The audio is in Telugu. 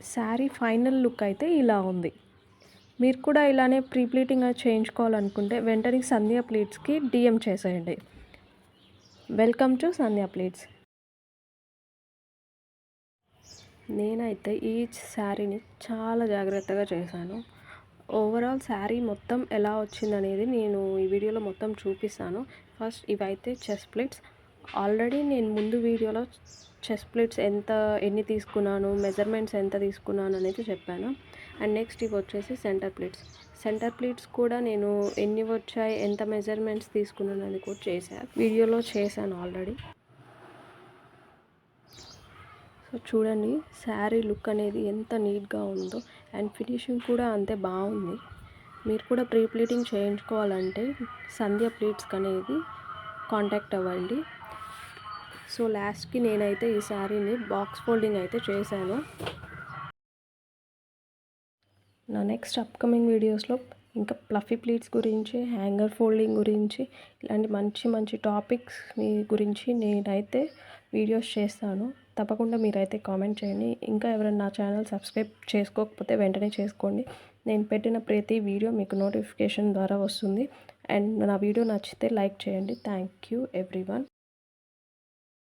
శారీ ఫైనల్ లుక్ అయితే ఇలా ఉంది. మీరు కూడా ఇలానే ప్రీ ప్లీటింగ్ చేయించుకోవాలనుకుంటే వెంటనే సంధ్యా ప్లీట్స్కి డిఎం చేసేయండి. Welcome to Sandhya pleats. నేనైతే ఈ శారీని చాలా జాగ్రత్తగా చేశాను. ఓవరాల్ శారీ మొత్తం ఎలా వచ్చిందనేది నేను ఈ వీడియోలో మొత్తం చూపిస్తాను. ఫస్ట్ ఇవైతే చెస్ ప్లేట్స్ ఆల్రెడీ నేను ముందు వీడియోలో చెస్ ప్లేట్స్ ఎంత ఎన్ని తీసుకున్నాను మెజర్మెంట్స్ ఎంత తీసుకున్నాను అనేది చెప్పాను. అండ్ నెక్స్ట్ ఇవి వచ్చేసి సెంటర్ ప్లేట్స్. సెంటర్ ప్లేట్స్ కూడా నేను ఎన్ని వచ్చాయి ఎంత మెజర్మెంట్స్ తీసుకున్నాను అని కూడా చేశాను వీడియోలో చేశాను ఆల్రెడీ. సో చూడండి శారీ లుక్ అనేది ఎంత నీట్గా ఉందో. అండ్ ఫినిషింగ్ కూడా అంతే బాగుంది. మీరు కూడా ప్రీ ప్లీటింగ్ చేయించుకోవాలంటే సంధ్య ప్లీట్స్కి అనేది కాంటాక్ట్ అవ్వండి. సో లాస్ట్కి నేనైతే ఈ శారీని బాక్స్ ఫోల్డింగ్ అయితే చేశాను. నా నెక్స్ట్ అప్కమింగ్ వీడియోస్లో ఇంకా ప్లఫీ ప్లీట్స్ గురించి హ్యాంగర్ ఫోల్డింగ్ గురించి ఇలాంటి మంచి మంచి టాపిక్స్ మీ గురించి నేనైతే వీడియోస్ చేస్తాను. తప్పకుండా మీరైతే కామెంట్ చేయండి. ఇంకా ఎవరైనా నా ఛానల్ సబ్స్క్రైబ్ చేసుకోకపోతే వెంటనే చేసుకోండి. నేను పెట్టిన ప్రతి వీడియో మీకు నోటిఫికేషన్ ద్వారా వస్తుంది. అండ్ నా వీడియో నచ్చితే లైక్ చేయండి. Thank you everyone.